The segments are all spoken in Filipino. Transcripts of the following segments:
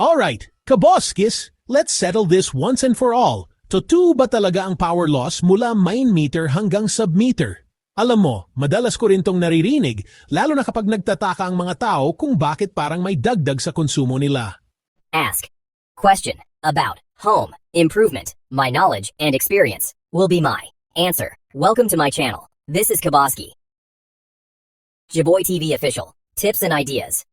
Alright, kaboskis, let's settle this once and for all. Totoo ba talaga ang power loss mula main meter hanggang submeter? Alam mo, madalas ko rin tong naririnig, lalo na kapag nagtataka ang mga tao kung bakit parang may dagdag sa konsumo nila. Ask. Question. About. Home. Improvement. My knowledge and experience will be my answer. Welcome to my channel. This is Kaboski. Jaboy TV official. Tips and ideas.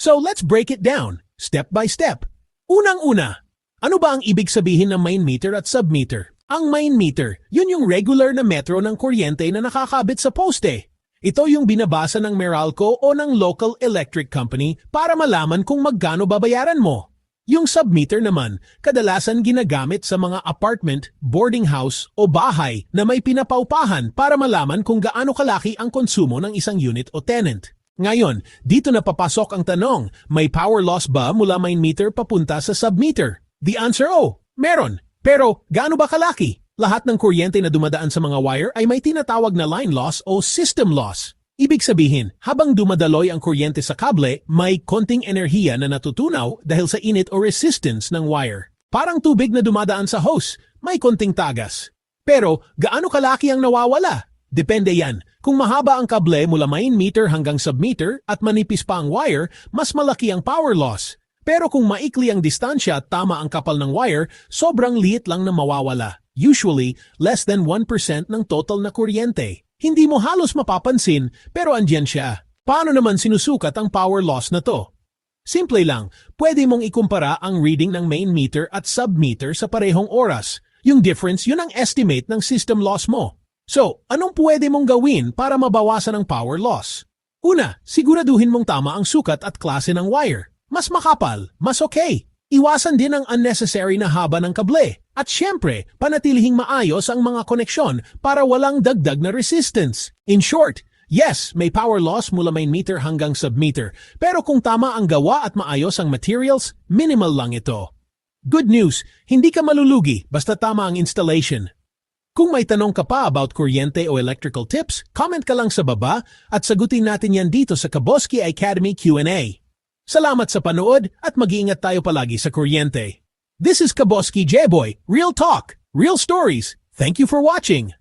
So let's break it down, step by step. Unang-una, ano ba ang ibig sabihin ng main meter at submeter? Ang main meter, yun yung regular na metro ng kuryente na nakakabit sa poste. Ito yung binabasa ng Meralco o ng local electric company para malaman kung magkano babayaran mo. Yung submeter naman, kadalasan ginagamit sa mga apartment, boarding house o bahay na may pinapaupahan para malaman kung gaano kalaki ang konsumo ng isang unit o tenant. Ngayon, dito na papasok ang tanong, may power loss ba mula main meter papunta sa submeter? The answer oh, meron. Pero gaano ba kalaki? Lahat ng kuryente na dumadaan sa mga wire ay may tinatawag na line loss o system loss. Ibig sabihin, habang dumadaloy ang kuryente sa kable, may konting enerhiya na natutunaw dahil sa init o resistance ng wire. Parang tubig na dumadaan sa hose, may konting tagas. Pero gaano kalaki ang nawawala? Depende yan. Kung mahaba ang kable mula main meter hanggang submeter at manipis pa ang wire, mas malaki ang power loss. Pero kung maikli ang distansya at tama ang kapal ng wire, sobrang liit lang na mawawala. Usually, less than 1% ng total na kuryente. Hindi mo halos mapapansin pero andyan siya. Paano naman sinusukat ang power loss na to? Simple lang, pwede mong ikumpara ang reading ng main meter at submeter sa parehong oras. Yung difference, yun ang estimate ng system loss mo. So, anong pwede mong gawin para mabawasan ang power loss? Una, siguraduhin mong tama ang sukat at klase ng wire. Mas makapal, mas okay. Iwasan din ang unnecessary na haba ng kable. At syempre, panatilihing maayos ang mga koneksyon para walang dagdag na resistance. In short, yes, may power loss mula main meter hanggang submeter. Pero kung tama ang gawa at maayos ang materials, minimal lang ito. Good news, hindi ka malulugi basta tama ang installation. Kung may tanong ka pa about kuryente o electrical tips, comment ka lang sa baba at sagutin natin yan dito sa Kaboski Academy Q&A. Salamat sa panood at mag-iingat tayo palagi sa kuryente. This is Kaboski J-Boy, Real Talk, Real Stories. Thank you for watching.